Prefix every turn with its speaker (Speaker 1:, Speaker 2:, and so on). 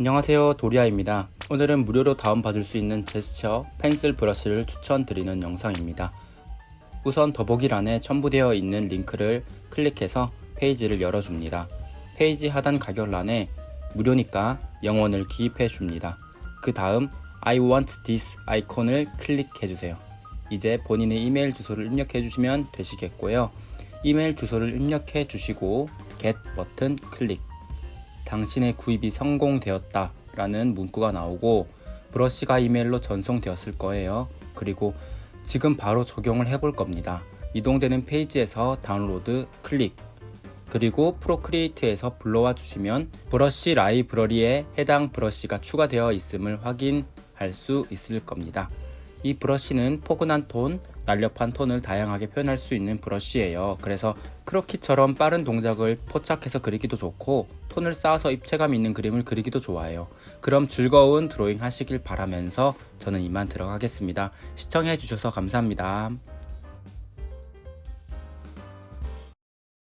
Speaker 1: 안녕하세요. 도리아입니다. 오늘은 무료로 다운받을 수 있는 제스처 펜슬 브러쉬를 추천드리는 영상입니다. 우선 더보기란에 첨부되어 있는 링크를 클릭해서 페이지를 열어줍니다. 페이지 하단 가격란에 무료니까 영원을 기입해 줍니다. 그 다음 I want this 아이콘을 클릭해 주세요. 이제 본인의 이메일 주소를 입력해 주시면 되시겠고요. 이메일 주소를 입력해 주시고 get 버튼 클릭 당신의 구입이 성공되었다 라는 문구가 나오고 브러쉬가 이메일로 전송되었을 거예요. 그리고 지금 바로 적용을 해볼 겁니다. 이동되는 페이지에서 다운로드 클릭 그리고 프로크리에이트에서 불러와 주시면 브러쉬 라이브러리에 해당 브러쉬가 추가되어 있음을 확인할 수 있을 겁니다. 이 브러쉬는 포근한 톤, 날렵한 톤을 다양하게 표현할 수 있는 브러쉬예요. 그래서 크로키처럼 빠른 동작을 포착해서 그리기도 좋고 톤을 쌓아서 입체감 있는 그림을 그리기도 좋아해요. 그럼 즐거운 드로잉 하시길 바라면서 저는 이만 들어가겠습니다. 시청해 주셔서 감사합니다.